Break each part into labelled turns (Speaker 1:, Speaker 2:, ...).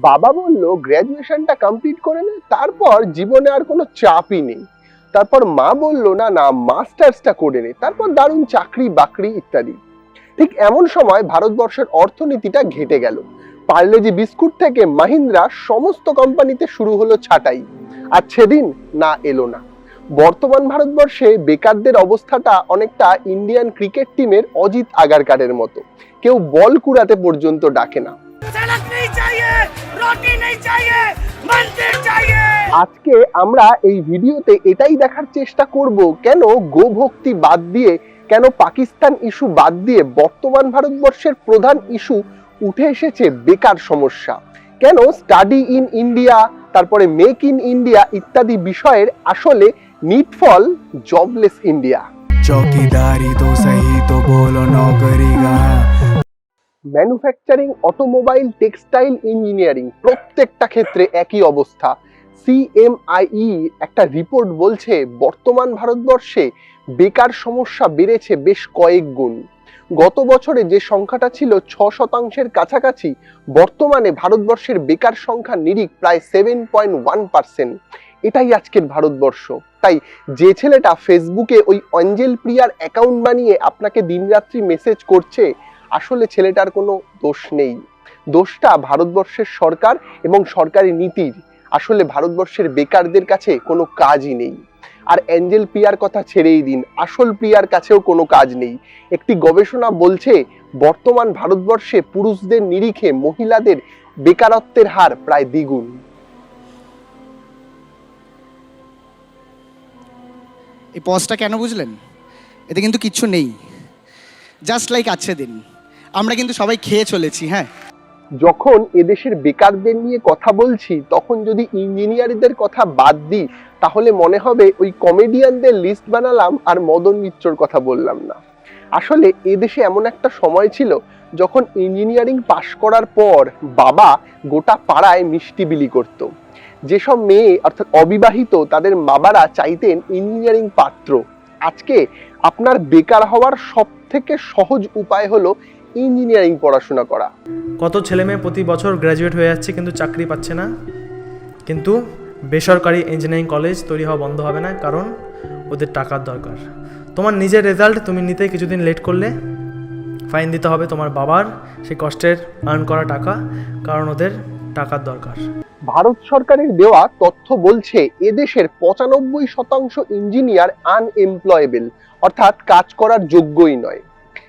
Speaker 1: বাবা বলল গ্র্যাজুয়েশনটা কমপ্লিট করে নে, তারপর জীবনে আর কোনো চাপই নেই। তারপর মা বলল, না না মাস্টার্সটা করে নে। তারপর দারুণ চাকরি, বাকরি ইত্যাদি। ঠিক এমন সময় ভারতবর্ষের অর্থনীতিটা ঘেটে গেল। পার্লেজি বিস্কুট থেকে মাহিন্দ্রা সমস্ত কোম্পানিতে শুরু হলো ছাঁটাই। আর সেদিন না এলো না। বর্তমান ভারতবর্ষে বেকারদের অবস্থাটা অনেকটা ইন্ডিয়ান ক্রিকেট টিমের অজিত আগারকারের মতো। কেউ বল কুড়াতে পর্যন্ত ডাকে না। আজকে আমরা এই ভিডিওতে এটাই দেখার চেষ্টা করব কেন গোভক্তি বাদ দিয়ে কেন পাকিস্তান ইস্যু বাদ দিয়ে বর্তমান ভারতবর্ষের প্রধান ইস্যু উঠে এসেছে বেকার সমস্যা। কেন স্টাডি ইন ইন্ডিয়া তারপরে মেক ইন ইন্ডিয়া ইত্যাদি বিষয়ের আসলে নিটফল জবলেস ইন্ডিয়া।
Speaker 2: তো সহি তো বলো
Speaker 1: ম্যানুফ্যাকচারিং অটোমোবাইল টেক্সটাইল ইঞ্জিনিয়ারিং প্রত্যেকটা ক্ষেত্রে একই অবস্থা। সিএমআইই একটা রিপোর্ট বলছে, বর্তমান ভারতবর্ষে বেকার সমস্যা বেড়েছে বেশ কয়েক গুণ। গত বছরে যে সংখ্যাটা ছিল ছ শতাংশের কাছাকাছি, বর্তমানে ভারতবর্ষের বেকার সংখ্যা নিরিখ প্রায় সেভেন পয়েন্ট ওয়ান পার্সেন্ট এটাই আজকের ভারতবর্ষ। তাই যে ছেলেটা ফেসবুকে ওই অঞ্জেল প্রিয়ার অ্যাকাউন্ট বানিয়ে আপনাকে দিনরাত্রি মেসেজ করছে আসলে ছেলেটার কোনো দোষ নেই। দোষটা ভারতবর্ষের সরকার এবং সরকারি নীতির। আসলে ভারতবর্ষের বেকারদের কাছে কোনো কাজই নেই। আর অ্যাঞ্জেল প্রিয়ার কথা ছেড়েই দিন। আসল প্রিয়ার কাছেও কোনো কাজ নেই। একটি গবেষণা বলছে, বর্তমান ভারতবর্ষে পুরুষদের নিরিখে মহিলাদের বেকারত্বের হার প্রায় দ্বিগুণ।
Speaker 3: এই পজটা কেন বুঝলেন? এতে কিন্তু কিচ্ছু নেই। জাস্ট লাইক আছে দিন। আমরা কিন্তু সবাই খেয়ে চলেছি হ্যাঁ।
Speaker 1: যখন এদেশের বেকারদের নিয়ে কথা বলছি, তখন যদি ইঞ্জিনিয়ারদের কথা বাদ দিই, তাহলে মনে হবে ওই কমেডিয়ানদের লিস্ট বানালাম আর মদন মিত্রর কথা বললাম না। আসলে এদেশে এমন একটা সময় ছিল, যখন ইঞ্জিনিয়ারিং পাশ করার পর বাবা গোটা পাড়ায় মিষ্টি বিলি করত। যেসব মেয়ে, অর্থাৎ অবিবাহিত, তাদের বাবারা চাইতেন ইঞ্জিনিয়ারিং পাত্র। আজকে আপনার বেকার হওয়ার সব থেকে সহজ উপায় হলো ইঞ্জিনিয়ারিং পড়াশোনা করা।
Speaker 4: কত ছেলে মেয়ে প্রতি বছর গ্র্যাজুয়েট হয়ে যাচ্ছে কিন্তু চাকরি পাচ্ছে না। কিন্তু বেসরকারি ইঞ্জিনিয়ারিং কলেজ তৈরি হওয়া বন্ধ হবে না কারণ ওদের টাকার দরকার। তোমার নিজের রেজাল্ট তুমি নিতে কিছুদিন লেট করলে। ফাইন দিতে হবে তোমার বাবার সেই কষ্টের আর্ন করা টাকা কারণ ওদের টাকার দরকার।
Speaker 1: ভারত সরকারের দেওয়া তথ্য বলছে এদেশের পঁচানব্বই শতাংশ ইঞ্জিনিয়ার আনএমপ্লয়েবল অর্থাৎ কাজ করার যোগ্যই নয়।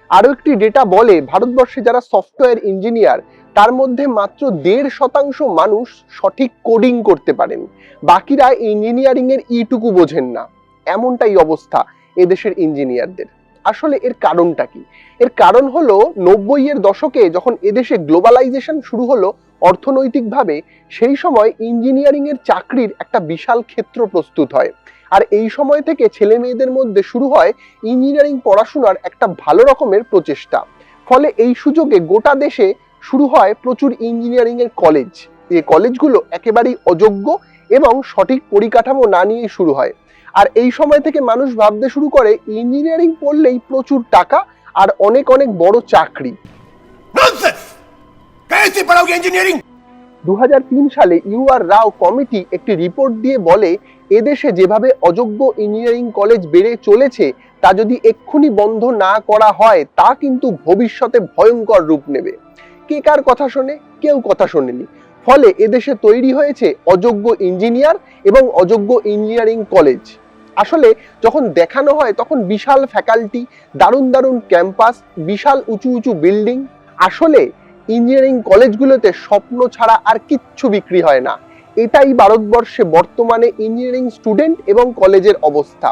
Speaker 1: আরও একটি ডেটা বলে, ভারতবর্ষে যারা সফটওয়্যার ইঞ্জিনিয়ার তার মধ্যে মাত্র দেড় শতাংশ মানুষ সঠিক কোডিং করতে পারেন। বাকিরা ইঞ্জিনিয়ারিং এর ইটুকু বোঝেন না। এমনটাই অবস্থা এদেশের ইঞ্জিনিয়ারদের আসলে এর কারণটা কি? এর কারণ হলো, নব্বই এর দশকে যখন এদেশে গ্লোবালাইজেশন শুরু হলো, অর্থনৈতিকভাবে, সেই সময় ইঞ্জিনিয়ারিং এর চাকরির একটা বিশাল ক্ষেত্র প্রস্তুত হয়। আর এই সময় থেকে ছেলে মেয়েদের মধ্যে শুরু হয় ইঞ্জিনিয়ারিং পড়াশোনার একটা ভালো রকমের প্রচেষ্টা। ফলে এই সুযোগে গোটা দেশে শুরু হয় প্রচুর ইঞ্জিনিয়ারিংয়ের কলেজ এই কলেজগুলো একেবারেই অযোগ্য এবং সঠিক পরিকাঠামো না নিয়ে শুরু হয়। আর এই সময় থেকে মানুষ ভাবতে শুরু করে ইঞ্জিনিয়ারিং পড়লেই প্রচুর টাকা আর অনেক অনেক বড় চাকরি।
Speaker 5: ইঞ্জিনিয়ারিং দু হাজার
Speaker 1: তিন সালে ইউ আর রাও কমিটি একটি রিপোর্ট দিয়ে বলে এদেশে যেভাবে অযোগ্য ইঞ্জিনিয়ারিং কলেজ বেড়ে চলেছে, তা যদি এক্ষুনি বন্ধ না করা হয়, তা কিন্তু ভবিষ্যতে ভয়ঙ্কর রূপ নেবে। কে কার কথা শোনে? কেউ কথা শোনেনি। ফলে এদেশে তৈরি হয়েছে অযোগ্য ইঞ্জিনিয়ার এবং অযোগ্য ইঞ্জিনিয়ারিং কলেজ আসলে যখন দেখানো হয়, তখন বিশাল ফ্যাকাল্টি দারুণ দারুণ ক্যাম্পাস বিশাল উঁচু উঁচু বিল্ডিং আসলে ইঞ্জিনিয়ারিং কলেজগুলোতে স্বপ্ন ছাড়া আর কিচ্ছু বিক্রি হয় না। এটাই ভারতবর্ষে বর্তমানে ইঞ্জিনিয়ারিং স্টুডেন্ট এবং কলেজের অবস্থা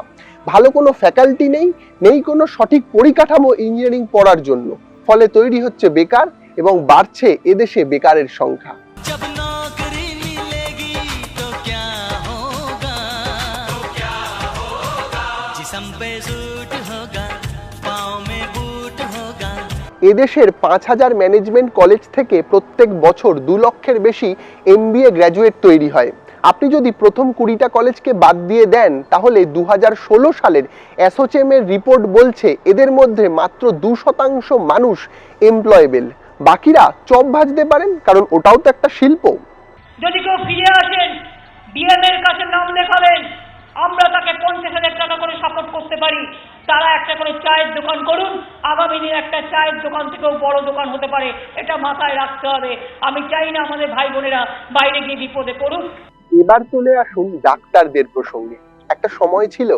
Speaker 1: ভালো কোনো ফ্যাকাল্টি নেই নেই কোনো সঠিক পরিকাঠামো ইঞ্জিনিয়ারিং পড়ার জন্য ফলে তৈরি হচ্ছে বেকার এবং বাড়ছে এদেশে বেকারের সংখ্যা
Speaker 6: जब नौकरी मिलेगी तो क्या होगा तो क्या होगा जिसम पे सूट
Speaker 1: এদেশের পাঁচ হাজার ম্যানেজমেন্ট কলেজ থেকে প্রত্যেক বছর দু লক্ষের বেশি এমবিএ গ্র্যাজুয়েট তৈরি হয়। আপনি যদি প্রথম কুড়িটা কলেজকে বাদ দিয়ে দেন, তাহলে দু হাজার ষোলো সালের অ্যাসোচেম এর রিপোর্ট বলছে এদের মধ্যে মাত্র দু শতাংশ মানুষ এমপ্লয়েবেল বাকিরা চপ ভাজতে পারেন, কারণ ওটাও তো একটা শিল্প।
Speaker 7: যদি কেউ ফিরে আসেন ডিএমের কাছে নাম লেখাবেন, আমরা তাকে পঞ্চাশ হাজার টাকা করে সাপোর্ট করতে পারি। তারা একটা করে চায়ের দোকান করুন, আগামী দিন একটা চায়ের দোকান থেকেও বড় দোকান হতে পারে, এটা মাথায় রাখতে হবে। আমি চাই না আমাদের ভাই বোনেরা বাইরে গিয়ে বিপদে পড়ুক।
Speaker 1: এবার চলে আসুন ডাক্তারদের প্রসঙ্গে। একটা সময় ছিল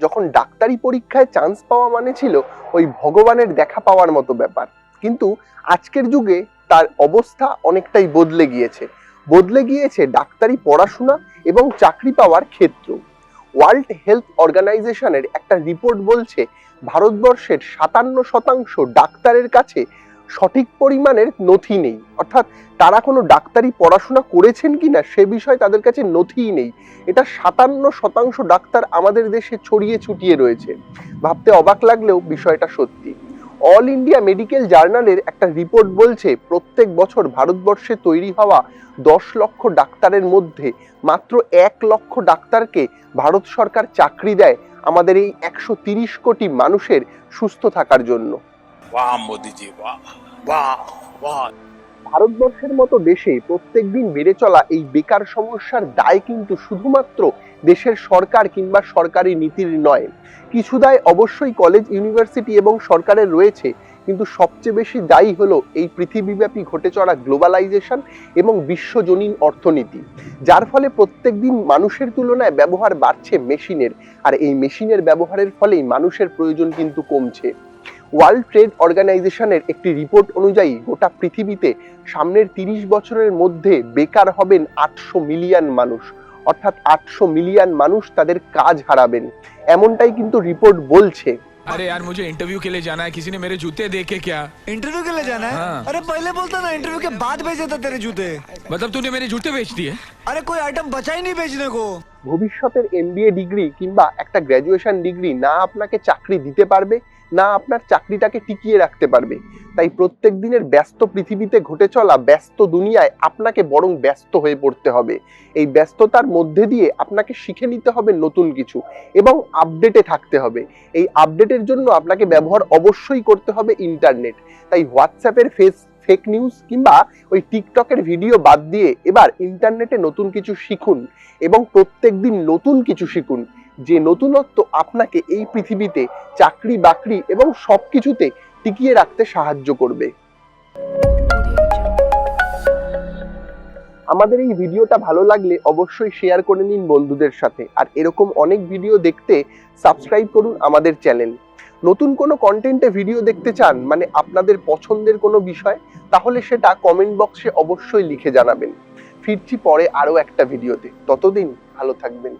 Speaker 1: যখন ডাক্তারি পরীক্ষায় চান্স পাওয়া মানে ছিল ওই ভগবানের দেখা পাওয়ার মতো ব্যাপার। কিন্তু আজকের যুগে তার অবস্থা অনেকটাই বদলে গিয়েছে। বদলে গিয়েছে ডাক্তারি পড়াশোনা এবং চাকরি পাওয়ার ক্ষেত্র। ওয়ার্ল্ড হেলথ অর্গানাইজেশনের একটা রিপোর্ট বলছে, ভারতবর্ষের সাতান্ন শতাংশ ডাক্তারের কাছে সঠিক পরিমাণের নথি নেই। অর্থাৎ তারা কোনো ডাক্তারি পড়াশোনা করেছেন কি না সে বিষয়ে তাদের কাছে নথিই নেই। এটা সাতান্ন শতাংশ ডাক্তার আমাদের দেশে ছড়িয়ে ছুটিয়ে রয়েছে। ভাবতে অবাক লাগলেও বিষয়টা সত্যি। অল ইন্ডিয়া মেডিকেল জার্নালের একটা রিপোর্ট বলছে প্রত্যেক বছর ভারতবর্ষে তৈরি হওয়া দশ লক্ষ ডাক্তারের মধ্যে মাত্র এক লক্ষ ডাক্তারকে ভারত সরকার চাকরি দেয় আমাদের এই একশো তিরিশ কোটি মানুষের সুস্থ থাকার জন্য। ভারতবর্ষের মতো দেশে প্রত্যেক দিন বেড়ে চলা এই বেকার সমস্যার দায় কিন্তু শুধুমাত্র দেশের সরকার কিংবা সরকারি নীতির নয়। কিছু দায় অবশ্যই কলেজ ইউনিভার্সিটি এবং সরকারের রয়েছে, কিন্তু সবচেয়ে বেশি দায়ী হলো এই পৃথিবীব্যাপী ঘটে চলা গ্লোবালাইজেশন এবং বিশ্বজনীন অর্থনীতি, যার ফলে প্রত্যেকদিন মানুষের তুলনায় ব্যবহার বাড়ছে মেশিনের, আর এই মেশিনের ব্যবহারের ফলেই মানুষের প্রয়োজন কিন্তু কমছে। ওয়ার্ল্ড ট্রেড অর্গানাইজেশনের একটি রিপোর্ট অনুযায়ী গোটা পৃথিবীতে সামনের তিরিশ বছরের মধ্যে বেকার হবেন আটশো মিলিয়ন মানুষ অর্থাৎ আটশো মিলিয়ন মানুষ তাদের কাজ হারাবেন এমনটাই কিন্তু রিপোর্ট বলছে
Speaker 8: अरे यार मुझे इंटरव्यू के लिए जाना है किसी ने मेरे जूते देखे क्या
Speaker 9: इंटरव्यू के लिए जाना है
Speaker 8: हाँ।
Speaker 9: अरे पहले बोलता ना इंटरव्यू के बाद भेजे था तेरे जूते
Speaker 8: मतलब तूने मेरे जूते बेच दिए
Speaker 9: अरे कोई आइटम बचा ही नहीं बेचने को
Speaker 1: ভবিষ্যতের এমবিএ ডিগ্রি কিংবা একটা গ্র্যাজুয়েশন ডিগ্রি না আপনাকে চাকরি দিতে পারবে, না আপনার চাকরিটাকে টিকিয়ে রাখতে পারবে। তাই প্রত্যেক দিনের ব্যস্ত পৃথিবীতে ঘটে চলা ব্যস্ত দুনিয়ায় আপনাকে বরং ব্যস্ত হয়ে পড়তে হবে। এই ব্যস্ততার মধ্যে দিয়ে আপনাকে শিখে নিতে হবে নতুন কিছু এবং আপডেটে থাকতে হবে। এই আপডেটের জন্য আপনাকে ব্যবহার অবশ্যই করতে হবে ইন্টারনেট তাই হোয়াটসঅ্যাপের ফেস ফেক নিউজ কিংবা ওই টিকটকের ভিডিও বাদ দিয়ে এবার ইন্টারনেটে নতুন কিছু শিখুন এবং প্রত্যেক দিন নতুন কিছু শিখুন। যে নতুনত্ব আপনাকে এই পৃথিবীতে চাকরি বাকরি এবং সব কিছুতে টিকিয়ে রাখতে সাহায্য করবে। আমাদের এই ভিডিওটা ভালো লাগলে অবশ্যই শেয়ার করে নিন বন্ধুদের সাথে। আর এরকম অনেক ভিডিও দেখতে সাবস্ক্রাইব করুন আমাদের চ্যানেল নতুন কোনো কন্টেন্টে ভিডিও দেখতে চান মানে আপনাদের পছন্দের কোনো বিষয়, তাহলে সেটা কমেন্ট বক্সে অবশ্যই লিখে জানাবেন। ফিরছি পরে আরও একটা ভিডিওতে ততদিন ভালো থাকবেন।